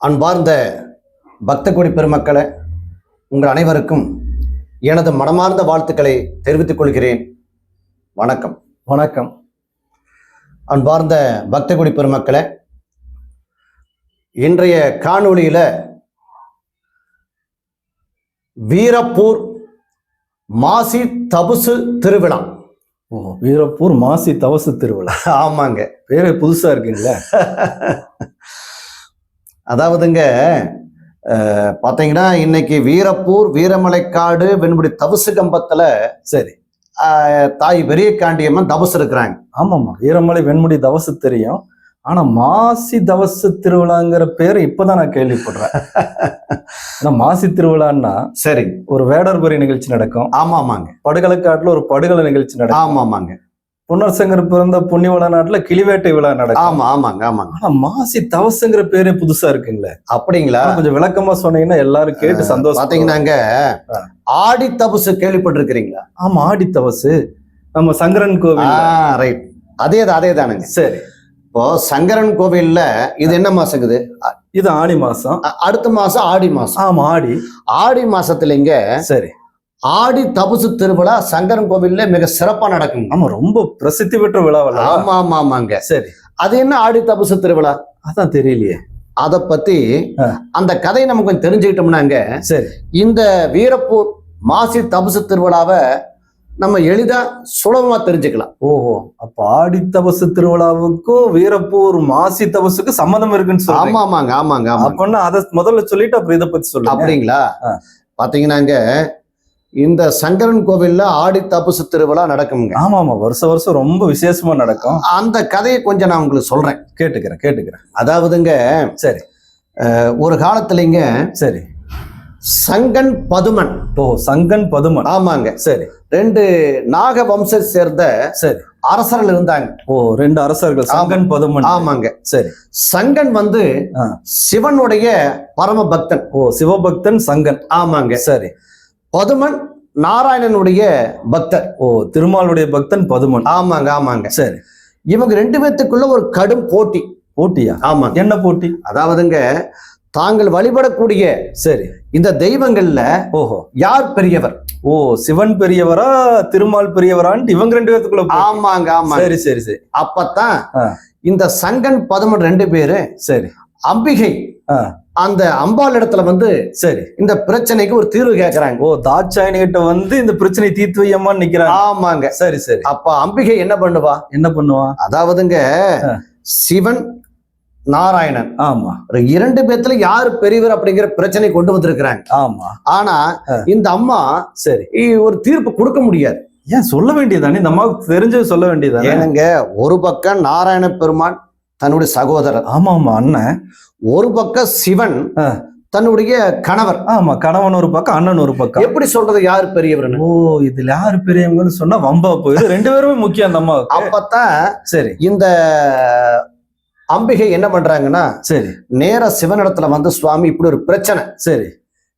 அன்பார்ந்த பக்த கொடி பெருமக்களே உங்கள் அனைவருக்கும் எனது மனமார்ந்த வாழ்த்துக்களை தெரிவித்துக் கொள்கிறேன். வணக்கம். வணக்கம். அன்பார்ந்த பக்த கொடி பெருமக்களே இன்றைய காணொளியில வீரப்பூர் மாசி தபுசு திருவிழா. ஓ வீரப்பூர் மாசி தவசு திருவிழா. ஆமாங்க. பேரே புதுசா இருக்குங்களே? அதாவதுங்க அஹ், பாத்தீங்கன்னா இன்னைக்கு வீரப்பூர் வீரமலைக்காடு வெண்புடி தபசு கம்பத்துல சரி. தாய் பெரிய காண்டியம்மன் தபசு இருக்கிறாங்க. ஆமாமா வீரமலை வெண்முடி தவசு தெரியும். ஆனா மாசி தவசு திருவிழாங்கிற பேரை இப்பதான் நான் கேள்விப்படுறேன். ஆனா மாசி திருவிழான்னா சரி. ஒரு வேடர்பரி நிகழ்ச்சி நடக்கும். ஆமா ஆமாங்க படுகளக்காட்டுல ஒரு படுகள நிகழ்ச்சி நடக்கும். ஆமா ஆமாங்க புன்னரசங்கர் பிறந்த புண்ணியவள நாட்டுல கிளிவேட்டை விழா நடக்கும். ஆமா ஆமாங்க ஆமாங்க. ஆனா மாசி தவசுங்கிற பேரே புதுசா இருக்குங்களே. அப்படிங்களா? கொஞ்சம் விளக்கமா சொன்னீங்கன்னா எல்லாரும் கேட்டு சந்தோஷம் பாத்தீங்கன்னாங்க. ஆடி தபசு கேள்விப்பட்டிருக்கிறீங்களா? ஆமா ஆடி தவசு நம்ம சங்கரன் கோவில் ரைட் அதே அதே தானுங்க. சரி. இப்போ சங்கரன் கோவில்ல இது என்ன மாசங்குது? அ- இது ஆடி மாசம். அடுத்த மாசம் ஆடி மாசம். ஆமா ஆடி. ஆடி மாசத்துல இங்க சரி. ஆடி தபசு திருவிழா சங்கரன் கோவில்ல மிக சிறப்பா நடக்குங்க ஆமா ரொம்ப பிரசித்தி பெற்ற விழாவல்ல. ஆமா ஆமா ஆமாங்க. சரி. அது என்ன ஆடி தபசு திருவிழா? அதான் தெரியலையே. அத பத்தி. அந்த கதையை நம்ம கொஞ்சம் தெரிஞ்சுக்கிட்டோம்னாங்க. சரி. இந்த வீரப்பூர் மாசி தபசு திருவிழாவை நம்ம எளிதா சுலபமா தெரிஞ்சுக்கலாம். ஓஹோ அப்ப ஆடி தபசு திருவிழாவுக்கும் வீரப்பூர் மாசி தபசுக்கும் சம்மந்தம் இருக்குன்னு ஆமா சொல்றீங்க ஆமாங்க ஆமாங்க. அப்பன்னா அத முதல்ல சொல்லிட்டு அப்புறம் இதை பத்தி சொல்லுங்க. அப்படிங்களா. பாத்தீங்கன்னாங்க இந்த சங்கரன் கோவில்ல ஆடி தபசு திருவிழா நடக்குங்க ஆமா ஆமா வருஷம் வருஷம் ரொம்ப விசேஷமா நடக்கும். அந்த கதையை கொஞ்சம் நான் உங்களுக்கு சொல்றேன். கேட்டுக்கிறேன் கேட்டுக்கிறேன். அதாவதுங்க சரி. ஒரு காலத்துலங்க சரி. சங்கன் பதுமன். ஓ சங்கன் பதுமன். ஆமாங்க. சரி. ரெண்டு நாக வம்ச சேர்ந்த சரி. அரசர்கள் இருந்தாங்க. ஓ ரெண்டு அரசர்கள் சங்கன் பதுமன். ஆமாங்க. சரி. சங்கன் வந்து. சிவனுடைய பரம பக்தன் ஓ சிவபக்தன் சங்கன். ஆமாங்க. சரி. பதுமன் நாராயணனுடைய பக்தர். ஓ திருமாலுடைய பக்தன் பதுமன். ஆமாங்க ஆமாங்க. சரி. இவங்க ரெண்டு பேத்துக்குள்ள ஒரு கடும் போட்டி. போட்டியா? ஆமாங்க. என்ன போட்டி? அதாவதுங்க தாங்கள் வழிபடக்கூடிய சரி. இந்த தெய்வங்கள்ல ஓஹோ. யார் பெரியவர்? ஓ சிவன் பெரியவரா திருமால் பெரியவரான்ட்டு இவங்க ரெண்டு பேத்துக்குள்ள போட்டி. ஆமாங்க ஆமாங்க. சரி சரி சரி. அப்பத்தான். இந்த சங்கன் பதுமன் ரெண்டு பேரு சரி. அம்பிகை. அந்த அம்பாள் இடத்துல வந்து சரி. இந்த பிரச்சனைக்கு ஒரு தீர்வு கேட்கறாங்க ஓ தாட்சாயணி கிட்ட வந்து இந்த பிரச்சனை தீர்த்து வையம்மான்னு நிக்கிறாங்க. ஆமாங்க. சரி சரி. அப்ப அம்பிகை என்ன பண்ணுவா? என்ன பண்ணுவான் அதாவதுங்க. சிவன் நாராயணன். ஆமா. இரண்டு பேத்துல யாரு பெரியவர் அப்படிங்கிற பிரச்சனை கொண்டு வந்திருக்கிறாங்க. ஆமா. ஆனா. இந்த அம்மா சரி. ஒரு தீர்ப்பு கொடுக்க முடியாது. ஏன் சொல்ல வேண்டியதானே? இந்த அம்மாவுக்கு தெரிஞ்சது சொல்ல வேண்டியதானே? ஏனுங்க ஒரு பக்கம் நாராயண பெருமான் தன்னுடைய சகோதரர். ஆமா ஆமா அண்ணன். ஒரு பக்கம் சிவன். தன்னுடைய கணவர். ஆமா கணவன் ஒரு பக்கம் அண்ணன் ஒரு பக்கம். எப்படி சொல்றது யாரு பெரியவர்னு ஓ இதுல யாரு பெரியவங்கன்னு சொன்னா வம்பா போயிடும். ரெண்டு பேருமே முக்கியம் அந்த அம்மாவுக்கு. அப்பத்தான் சரி. இந்த அம்பிகை என்ன பண்றாங்கன்னா சரி. நேரா சிவனிடத்துல வந்து சுவாமி இப்படி ஒரு பிரச்சனை. சரி.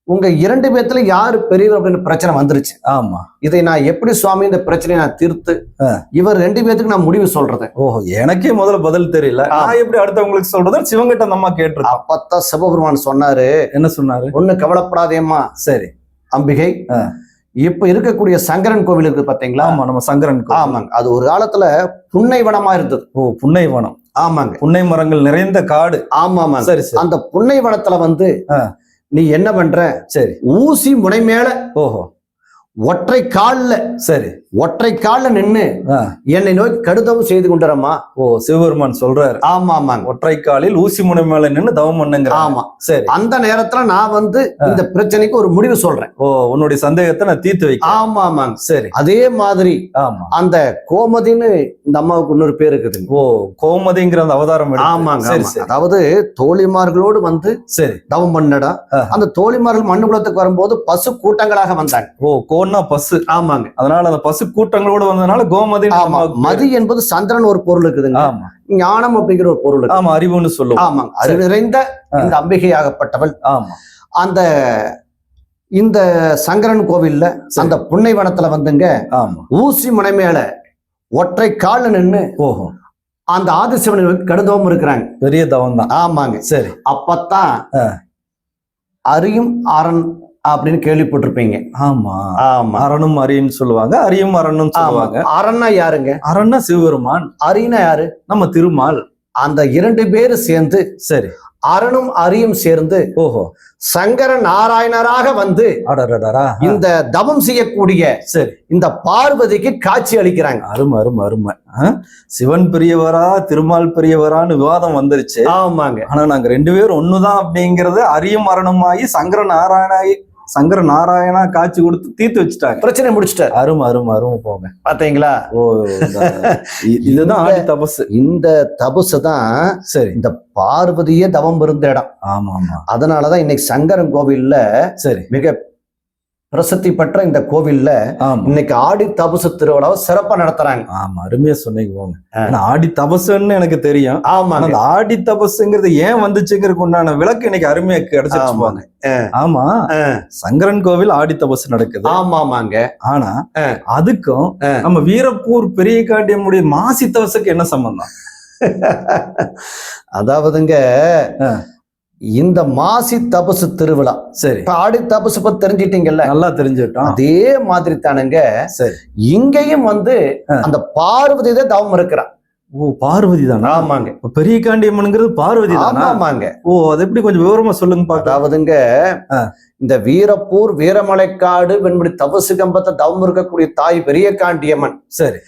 உங்க இரண்டு பேத்துல யாரு பெரியவர் அப்படின்னு பிரச்சனை வந்துருச்சு. ஆமா. இதை நான் எப்படி சுவாமி இந்த பிரச்சனையை நான் தீர்த்து. இவர் ரெண்டு பேத்துக்கு நான் முடிவு சொல்றது? ஓஹோ எனக்கே முதல்ல பதில் தெரியல. நான் எப்படி அடுத்தவங்களுக்கு சொல்றது சிவங்கிட்ட அம்மா கேட்டிருக்கோம் அப்பத்தான் சிவபெருமான் சொன்னாரு. என்ன சொன்னாரு? ஒண்ணு கவலைப்படாதேம்மா. சரி. அம்பிகை. இப்ப இருக்கக்கூடிய சங்கரன் கோவில் இருக்கு பாத்தீங்களா? ஆமா நம்ம சங்கரன் கோவில். ஆமாங்க. அது ஒரு காலத்துல புன்னைவனமா இருந்தது. ஓ புன்னைவனம் ஆமாங்க. புன்னை மரங்கள் நிறைந்த காடு. ஆமா ஆமாங்க சரி. அந்த புன்னைவனத்துல வந்து. நீ என்ன பண்ற? சரி. ஊசி முனை மேல. ஓஹோ. ஒற்றை கால்ல சரி. ஒற்றை கால்ல நின்னு ஆ. என்னை நோக்கி கடுதவும் செய்து கொண்டுறமா ஓ சிவபெருமான் சொல்றாரு. ஆமா ஆமாங்க ஒற்றை காலில் ஊசி முனை மேல நின்னு தவம் பண்ணுங்கிற ஆமா. சரி. அந்த நேரத்துல நான் வந்து இந்த பிரச்சனைக்கு ஒரு முடிவு சொல்றேன். ஓ உன்னுடைய சந்தேகத்தை நான் தீர்த்து வைக்க ஆமா ஆமாங்க சரி. அதே மாதிரி ஆமா. அந்த கோமதின்னு இந்த அம்மாவுக்கு இன்னொரு பேர் இருக்குதுங்க ஓ கோமதிங்கிற அந்த அவதாரம். ஆமாங்க சரி அதாவது தோழிமார்களோடு வந்து சரி. தவம் பண்ணடா. அந்த தோழிமார்கள் மண்ணுக்குளத்துக்கு வரும்போது பசு கூட்டங்களாக வந்தாங்க. ஓ கோன்னா பசு. ஆமாங்க. அதனால அந்த பசு கூட்டங்களோட வந்ததுனால கோமதி ஆமா. மதி என்பது சந்திரன் ஒரு பொருள் இருக்குதுங்க. ஞானம் அப்படிங்கிற ஒரு பொருள் ஆமா அறிவுன்னு சொல்லுவோம். ஆமாங்க. அறிவு நிறைந்த இந்த அம்பிகையாகப்பட்டவள். ஆமா. அந்த இந்த சங்கரன் கோவில்ல. அந்த புன்னைவனத்துல வந்துங்க ஊசி முனை மேல ஒற்றை கால்ல நின்னு ஓஹோ. அந்த ஆதிசிவன் கடுதவம் இருக்கிறாங்க. பெரிய தவம் தான் ஆமாங்க. சரி. அப்பத்தான். அரியும் அரண் அப்படின்னு கேள்விப்பட்டிருப்பீங்க. ஆமா. ஆமா. அரணும் அரின்னு சொல்லுவாங்க அரியும் அரணும் சொல்லுவாங்க. அரண்னா யாருங்க? அரண்னா சிவபெருமான். அரினா யாரு? நம்ம திருமால். அந்த இரண்டு பேரும் சேர்ந்து சரி. அரணும் அரியும் சேர்ந்து ஓஹோ. சங்கர நாராயணராக வந்து இந்த தவம் செய்யக்கூடிய சரி. இந்த பார்வதிக்கு காட்சி அளிக்கிறாங்க. அருமை அருமை அருமை? சிவன் பெரியவரா திருமால் பெரியவரான்னு விவாதம் வந்துருச்சு. ஆமாங்க. ஆனா நாங்க ரெண்டு பேரும் ஒண்ணுதான் அப்படிங்கறது அரியும் மரணமாகி சங்கர நாராயணாயி சங்கர நாராயணா காட்சி கொடுத்து தீர்த்து வச்சுட்டாங்க பிரச்சனை முடிச்சிட்டார். அருமை அருமை அருமை போங்க. பாத்தீங்களா? ஓ இதுதான் ஆடி தபசு. இந்த தபசு தான் சரி. இந்த பார்வதியே தவம் இருந்த இடம். ஆமா ஆமா அதனாலதான் இன்னைக்கு சங்கரன் கோவில்ல சரி. மிக பிரசித்தி பெற்ற இந்த கோவில்ல ஆமா இன்னைக்கு ஆடி தபசு திருவிழாவை சிறப்பா நடத்துறாங்க ஆமா அருமையா சொன்னீங்க போங்க. ஆனா ஆடி தபசுன்னு எனக்கு தெரியும் ஆனா ஆமாங்க அந்த ஆடி தபசுங்கிறது ஏன் வந்துச்சுங்கிறதுக்கு உண்டான விளக்கு இன்னைக்கு அருமையா கிடைச்சிருச்சு ஆமாங்க. போங்க ஆமா. சங்கரன் கோவில் ஆடி தபசு நடக்குது ஆமாமாங்க ஆனா ஆ. அதுக்கும். நம்ம வீரப்பூர் பெரிய காட்டியமுடைய மாசி தவசுக்கு என்ன சம்பந்தம் அதாவதுங்க. இந்த மாசி தபசு திருவிழா. சரி. ஆடி தபசு பத்தி தெரிஞ்சிட்டீங்கல்ல? நல்லா தெரிஞ்சுட்டோம். அதே மாதிரி தானுங்க இங்கேயும் வந்து. அந்த பார்வதி தான் தவம் இருக்கிறா. ஓ பார்வதி தானா? ஆமாங்க. பெரிய காண்டியம்மனுங்கிறது பார்வதி தானா? ஆமாங்க ஓ அது எப்படி கொஞ்சம் விவரமா சொல்லுங்க அதாவதுங்க. இந்த வீரப்பூர் வீரமலைக்காடு வெண்படி தபசு கம்பத்தை தவம் இருக்கக்கூடிய தாய் பெரிய காண்டியம்மன். சரி.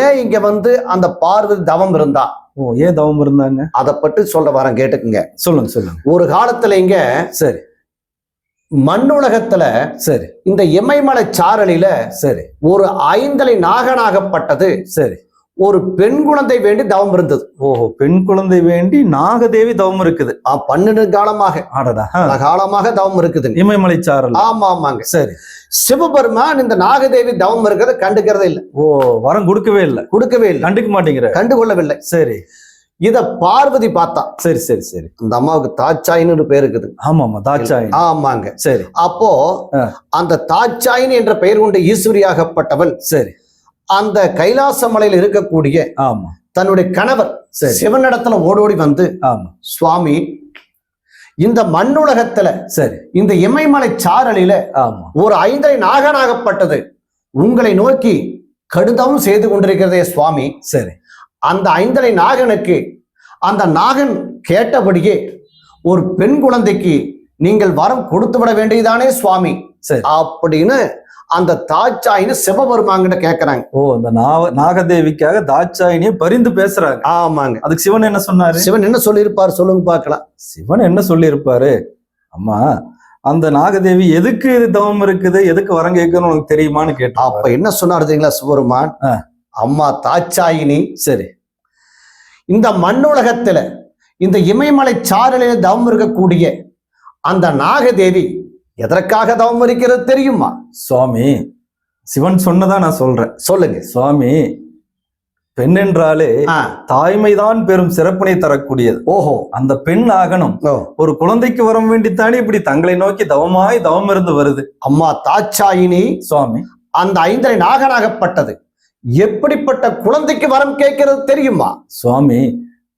ஏன் இங்க வந்து அந்த பார்வதி தவம் இருந்தா? ஓ ஏன் தவம் இருந்தாங்க? அதை பற்றி சொல்ல வரேன் கேட்டுக்குங்க. சொல்லுங்க சொல்லுங்க. ஒரு காலத்துல இங்க சரி. மண்ணுலகத்துல சரி. இந்த இமயமலை சாரலில சரி. ஒரு ஐந்தலை நாகனாகப்பட்டது. சரி. ஒரு பெண் குழந்தை வேண்டி தவம் இருந்தது. ஓஹோ பெண் குழந்தை வேண்டி நாகதேவி தவம் இருக்குது. ஆ, பன்னெண்டு காலமாக. காலமாக தவம் இருக்குது. இமயமலை சாரல் ஆமா ஆமாங்க சரி. சிவபெருமான் இந்த நாகதேவி தவம் இருக்கிறத கண்டுக்கிறதே இல்லை. ஓ வரம் கொடுக்கவே இல்லை. கொடுக்கவே இல்லை. கண்டுக்க மாட்டேங்கிற. கண்டுகொள்ளவில்லை. சரி. இத பார்வதி பார்த்தா. சரி சரி சரி. அந்த அம்மாவுக்கு தாச்சாயின்னு ஒரு பேர் இருக்குது. ஆமா ஆமா தாட்சாயி ஆமாங்க. சரி. அப்போ. அந்த தாச்சாயினி என்ற பெயர் கொண்ட ஈஸ்வரியாகப்பட்டவள் சரி. அந்த கைலாச மலையில் இருக்கக்கூடிய ஆமா. தன்னுடைய கணவர் சிவனிடத்துல ஓடோடி வந்து ஆமா. சுவாமி இந்த மண்ணுலகத்துல சரி. இந்த இமயமலை சாரலில ஒரு ஐந்தரை நாகனாகப்பட்டது. உங்களை நோக்கி கடுதம் செய்து கொண்டிருக்கிறதே சுவாமி. சரி. அந்த ஐந்தரை நாகனுக்கு அந்த நாகன் கேட்டபடியே ஒரு பெண் குழந்தைக்கு நீங்கள் வரம் கொடுத்து விட வேண்டியதானே சுவாமி. சரி. அப்படின்னு அந்த தாச்சாயின்னு சிவபெருமாங்கிட்ட கேக்குறாங்க. ஓ இந்த நாக நாகதேவிக்காக தாட்சாயினிய பரிந்து பேசுறாங்க. ஆமாங்க. அதுக்கு சிவன் என்ன சொன்னாரு? சிவன் என்ன சொல்லியிருப்பார் சொல்லுங்க பார்க்கலாம். சிவன் என்ன சொல்லியிருப்பாரு? அம்மா அந்த நாகதேவி எதுக்கு இது தவம் இருக்குது? எதுக்கு வரம் கேட்கணும்னு உனக்கு தெரியுமான்னு கேட்டா அப்ப என்ன சொன்னார் தெரியுங்களா சிவபெருமான் ஆ. அம்மா தாச்சாயினி சரி. இந்த மண்ணுலகத்துல இந்த இமயமலை சாரலில் தவம் இருக்கக்கூடிய அந்த நாகதேவி எதற்காக தவம் இருக்கிறது தெரியுமா? சுவாமி சிவன் சொன்னதா நான் சொல்றேன். சொல்லுங்க. சுவாமி பெண் என்றாலே தாய்மைதான் பெரும் சிறப்பினை தரக்கூடியது. ஓஹோ. அந்த பெண் ஆகணும். ஒரு குழந்தைக்கு வரம் வேண்டித்தானே இப்படி தங்களை நோக்கி தவமாய் தவம் இருந்து வருது. அம்மா தாச்சாயினி சுவாமி. அந்த ஐந்தரை நாகனாகப்பட்டது. எப்படிப்பட்ட குழந்தைக்கு வரம் கேட்கிறது தெரியுமா? சுவாமி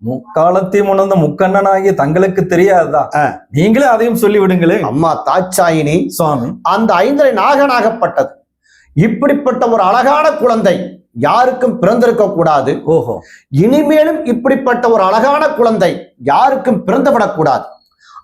முக்காலத்தையும் உணர்ந்த முக்கண்ணனாகிய தங்களுக்கு தெரியாதா ஆ. நீங்களே அதையும் சொல்லி விடுங்களேன் அம்மா தாச்சாயினி சுவாமி. அந்த ஐந்தரை நாகனாகப்பட்டது. இப்படிப்பட்ட ஒரு அழகான குழந்தை யாருக்கும் பிறந்திருக்க கூடாது. ஓஹோ. இனிமேலும் இப்படிப்பட்ட ஒரு அழகான குழந்தை யாருக்கும் பிறந்துவிடக்கூடாது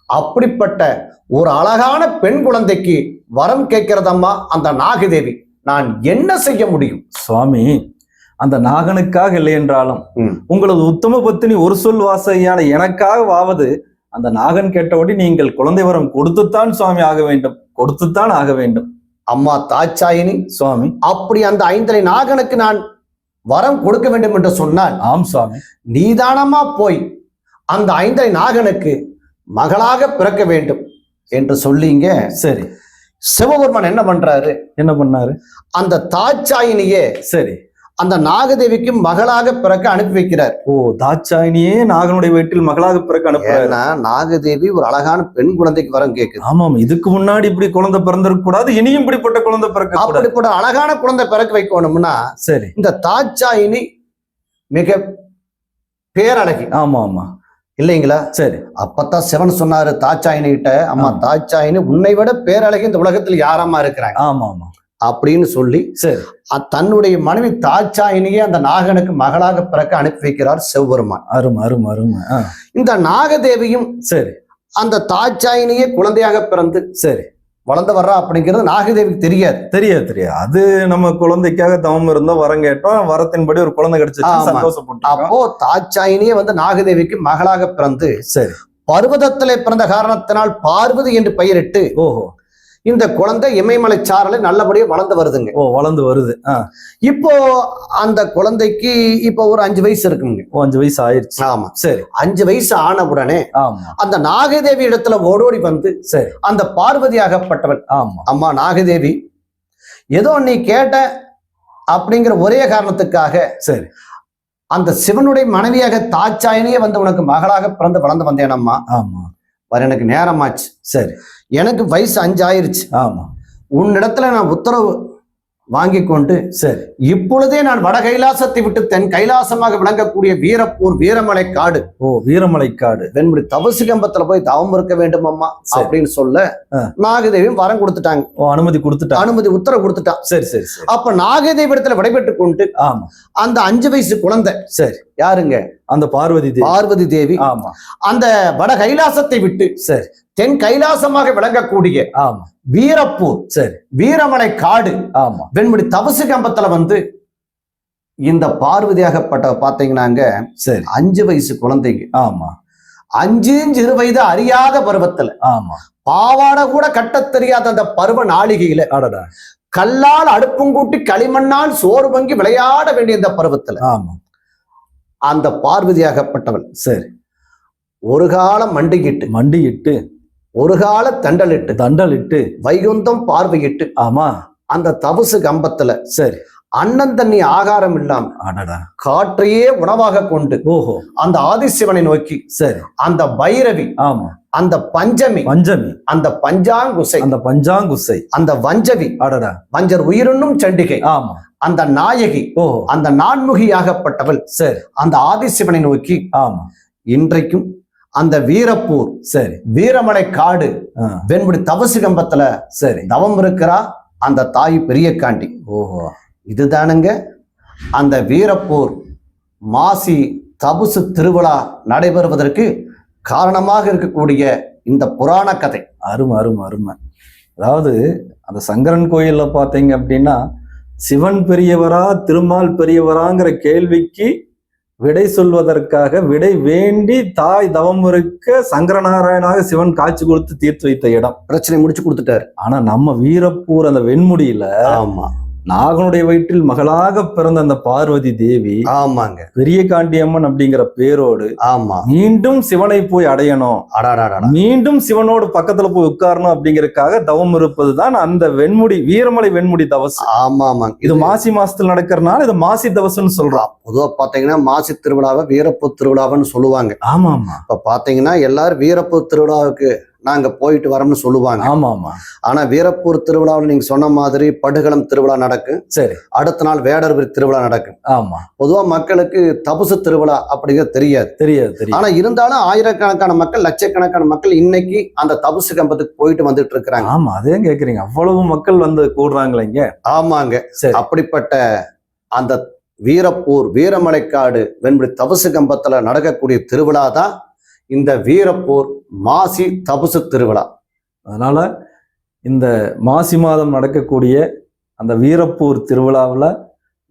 அப்படிப்பட்ட ஒரு அழகான பெண் குழந்தைக்கு வரம் கேட்கிறதம்மா அந்த நாகதேவி. நான் என்ன செய்ய முடியும்? சுவாமி அந்த நாகனுக்காக இல்லை என்றாலும். உங்களது உத்தம பத்தினி ஒரு சொல் வாசையான எனக்காக வாவது அந்த நாகன் கேட்டபடி நீங்கள் குழந்தை வரம் கொடுத்துத்தான் சுவாமி ஆக வேண்டும் கொடுத்துத்தான் ஆக வேண்டும். அம்மா தாச்சாயினி சுவாமி. அப்படி அந்த ஐந்தரை நாகனுக்கு நான் வரம் கொடுக்க வேண்டும் என்று சொன்னால் ஆம் சுவாமி. நீதானமா போய் அந்த ஐந்தரை நாகனுக்கு மகளாக பிறக்க வேண்டும் என்று சொல்லிங்க சரி. சிவபெருமான் என்ன பண்றாரு? என்ன பண்ணாரு? அந்த தாச்சாயினியே சரி. அந்த நாகதேவிக்கு மகளாக பிறக்க அனுப்பி வைக்கிறார். ஓ தாட்சாயினியே நாகனுடைய வீட்டில் மகளாக பிறக்க அனுப்புறாரு. ஏன்னா நாகதேவி ஒரு அழகான பெண் குழந்தைக்கு வரம் கேட்குது. ஆமாம் இதுக்கு முன்னாடி இப்படி குழந்தை பிறந்திருக்க கூடாது இனியும் இப்படிப்பட்ட குழந்தை பிறக்க அப்படிப்பட்ட அழகான குழந்தை பிறக்க வைக்கணும்னா சரி. இந்த தாச்சாயினி மிக பேரழகி. ஆமா ஆமா. இல்லைங்களா? சரி. அப்பதான் சிவன் சொன்னாரு தாச்சாயினி கிட்ட அம்மா. தாச்சாயினி உன்னை விட பேரழகி இந்த உலகத்தில் யாரம்மா இருக்கிறாங்க? ஆமா ஆமா. அப்படின்னு சொல்லி தன்னுடைய மனைவி தாச்சாயினியே அந்த நாகனுக்கு மகளாக பிறக்க அனுப்பி வைக்கிறார் சிவபெருமான் அருமை அருமை அருமை. இந்த நாகதேவியும் சரி. அந்த தாச்சாயினியே குழந்தையாக பிறந்து சரி. வளர்ந்து வர்றா அப்படிங்கிறது நாகதேவிக்கு தெரியாது. தெரியாது தெரியாது. அது நம்ம குழந்தைக்காக தவம் இருந்தோம் வரம் கேட்டோம். வரத்தின்படி ஒரு குழந்தை கிடைச்சிச்சு. சந்தோஷப்பட்டோம் அப்போ தாச்சாயினியே வந்து நாகதேவிக்கு மகளாக பிறந்து சரி. பர்வதத்திலே பிறந்த காரணத்தினால் பார்வதி என்று பெயரிட்டு ஓஹோ. இந்த குழந்தை இமயமலை சாரலை நல்லபடியா வளர்ந்து வருதுங்க. ஓ வளர்ந்து வருது. இப்போ அந்த குழந்தைக்கு இப்போ ஒரு அஞ்சு வயசு இருக்குங்க. ஓ அஞ்சு வயசு ஆயிருச்சு ஆமா. சரி. அஞ்சு வயசு ஆன உடனே அந்த நாகதேவி இடத்துல ஓடோடி வந்து சரி. அந்த பார்வதியாகப்பட்டவள் ஆமா. அம்மா நாகதேவி ஏதோ நீ கேட்ட அப்படிங்கிற ஒரே காரணத்துக்காக சரி. அந்த சிவனுடைய மனைவியாக தாச்சாயினியே வந்து உனக்கு மகளாக பிறந்து வளர்ந்து வந்தேனம்மா. ஆமா. எனக்கு நேரமாச்சு. சரி. எனக்கு வயசு அஞ்சு ஆயிருச்சு ஆமா. உன்னிடத்துல நான் உத்தரவு வாங்கி கொண்டு சரி. இப்பொழுதே நான் வட கைலாசத்தை விட்டு தென் கைலாசமாக விளங்கக்கூடிய வீரப்பூர் வீரமலை காடு. ஓ வீரமலைக்காடு வெண்படி தவசு கம்பத்துல போய் தவம் இருக்க வேண்டும் அம்மா. அப்படின்னு சொல்ல. நாகதேவியும் வரம் கொடுத்துட்டாங்க. ஓ அனுமதி கொடுத்துட்டா? அனுமதி உத்தரவு கொடுத்துட்டான் சரி சரி சரி. அப்ப நாகதேவி இடத்துல விடைபெற்று கொண்டு ஆமா. அந்த அஞ்சு வயசு குழந்தை சரி. யாருங்க? அந்த பார்வதி தேவி. பார்வதி தேவி. ஆமா. அந்த வட கைலாசத்தை விட்டு சரி. தென் கைலாசமாக விளங்கக்கூடிய ஆமா. வீரப்பூர் சரி. வீரமலை காடு ஆமா. வெண்படி தவசு கம்பத்துல வந்து இந்த பார்வதியாகப்பட்ட பாத்தீங்கன்னாங்க. சரி. அஞ்சு வயசு குழந்தைங்க. ஆமா. அஞ்சு சிறு வயது அறியாத பருவத்துல. ஆமா. பாவாடை கூட கட்டத் தெரியாத அந்த பருவ நாளிகையில கல்லால் அடுப்புங்கூட்டி களிமண்ணால் சோறு வங்கி விளையாட வேண்டிய இந்த பருவத்துல ஆமா. அந்த பார்வதியாகப்பட்டவள் சரி. ஒரு காலம் மண்டிக்கிட்டு மண்டியிட்டு ஒரு கால தண்டலிட்டு தண்டலிட்டு வைகுந்தம் பார்வையிட்டு ஆமா. அந்த தவசு கம்பத்துல சரி. அண்ணன் தண்ணி ஆகாரம் இல்லாம காற்றையே உணவாக கொண்டு ஓஹோ. அந்த ஆதிசிவனை நோக்கி சரி. அந்த பைரவி ஆமா. அந்த பஞ்சமி பஞ்சமி. அந்த பஞ்சாங்குசை அந்த பஞ்சாங்குசை. அந்த வஞ்சவி அடடா. வஞ்சர் உயிருண்ணும் சண்டிகை ஆமா. அந்த நாயகி ஓஹோ. அந்த நான்முகியாகப்பட்டவள் சரி. அந்த ஆதிசிவனை நோக்கி ஆமா. இன்றைக்கும் அந்த வீரப்பூர் சரி. வீரமலை காடு வெண்படி தவசு கம்பத்துல சரி. தவம் இருக்கிறா அந்த தாய் பெரிய காண்டி. ஓஹோ. இதுதானுங்க அந்த வீரப்பூர் மாசி தபசு திருவிழா நடைபெறுவதற்கு காரணமாக இருக்கக்கூடிய இந்த புராண கதை. அருமை அருமை அருமை. அதாவது அந்த சங்கரன் கோயில்ல பாத்தீங்க அப்படின்னா சிவன் பெரியவரா திருமால் பெரியவராங்கிற கேள்விக்கு விடை சொல்வதற்காக விடை வேண்டி தாய் தவம் இருக்க சங்கரநாராயணாக சிவன் காட்சி கொடுத்து தீர்த்து வைத்த இடம். பிரச்சனை முடிச்சு கொடுத்துட்டாரு. ஆனா நம்ம வீரப்பூர் அந்த வெண்முடியில ஆமா. நாகனுடைய வயிற்றில் மகளாக பிறந்த அந்த பார்வதி தேவி ஆமாங்க. பெரிய காண்டியம்மன் அப்படிங்கிற பேரோடு ஆமா. மீண்டும் சிவனை போய் அடையணும். மீண்டும் சிவனோடு பக்கத்துல போய் உட்காரணும் அப்படிங்கறதுக்காக தவம் இருப்பதுதான் அந்த வெண்முடி வீரமலை வெண்முடி தவசு ஆமா ஆமாங்க இது மாசி மாசத்துல நடக்கிறதுனால இது மாசி தவசுன்னு சொல்றோம் பொதுவா பாத்தீங்கன்னா மாசி திருவிழாவை வீரப்பூர் திருவிழாவுன்னு சொல்லுவாங்க ஆமா ஆமா இப்ப பாத்தீங்கன்னா எல்லாரும் வீரப்பூர் திருவிழாவுக்கு நாங்க போயிட்டு வரோம்னு சொல்லுவாங்க. ஆமா ஆமா. ஆனா வீரப்பூர் திருவிழாவில் நீங்க சொன்ன மாதிரி படுகளம் திருவிழா நடக்கும். சரி. அடுத்த நாள் வேடர்புரி திருவிழா நடக்கும். ஆமா. பொதுவா மக்களுக்கு தபசு திருவிழா அப்படிங்கிறது தெரியாது. தெரியாது ஆனா இருந்தாலும் ஆயிரக்கணக்கான மக்கள் லட்சக்கணக்கான மக்கள் இன்னைக்கு அந்த தபசு கம்பத்துக்கு போயிட்டு வந்துட்டு இருக்கிறாங்க. ஆமா அதே கேக்குறீங்க. அவ்வளவு மக்கள் வந்து கூடுறாங்களே இங்க. ஆமாங்க. அப்படிப்பட்ட அந்த வீரப்பூர் வீரமலைக்காடு வெண்படி தபசு கம்பத்துல நடக்கக்கூடிய திருவிழா தான் இந்த வீரப்பூர் மாசி தபசு திருவிழா. அதனால் இந்த மாசி மாதம் நடக்கக்கூடிய அந்த வீரப்பூர் திருவிழாவில்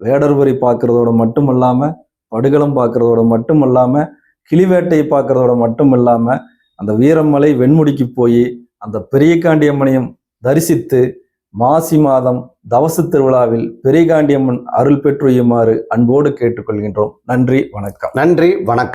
வேடர்வரி பார்க்குறதோட மட்டும் இல்லாமல் படுகளம் பார்க்கறதோட மட்டும் இல்லாமல் கிளிவேட்டை பார்க்குறதோட மட்டும் இல்லாமல் அந்த வீரமலை வெண்முடிக்கு போய் அந்த பெரியகாண்டியம்மனையும் தரிசித்து மாசி மாதம் தவசு திருவிழாவில் பெரியகாண்டியம்மன் அருள் பெற்றுயுமாறு அன்போடு கேட்டுக்கொள்கின்றோம். நன்றி வணக்கம். நன்றி வணக்கம்.